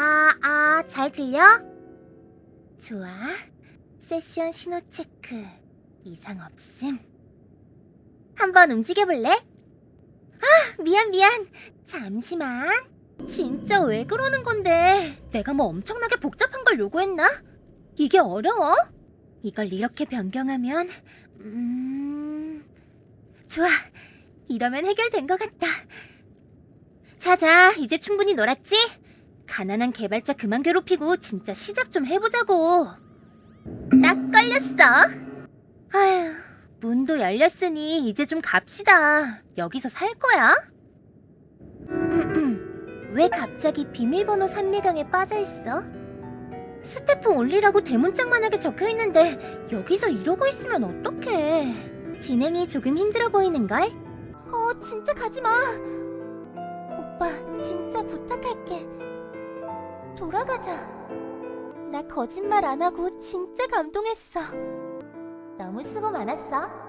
아, 아, 잘 들려? 좋아. 세션 신호 체크. 이상 없음. 한번 움직여볼래? 아, 미안, 미안. 잠시만. 진짜 왜 그러는 건데? 내가 뭐 엄청나게 복잡한 걸 요구했나? 이게 어려워? 이걸 이렇게 변경하면, 음, 좋아. 이러면 해결된 것 같다. 자자, 이제 충분히 놀았지? 가난한 개발자 그만 괴롭히고 진짜 시작 좀 해보자고. 딱 걸렸어. 아휴, 문도 열렸으니 이제 좀 갑시다. 여기서 살 거야? 왜 갑자기 비밀번호 산매경에 빠져 있어? 스태프 올리라고 대문짝만하게 적혀 있는데 여기서 이러고 있으면 어떡해. 진행이 조금 힘들어 보이는걸? 어, 진짜 가지 마. 오빠, 진짜 부탁할게. 돌아가자. 나 거짓말 안 하고 진짜 감동했어. 너무 수고 많았어.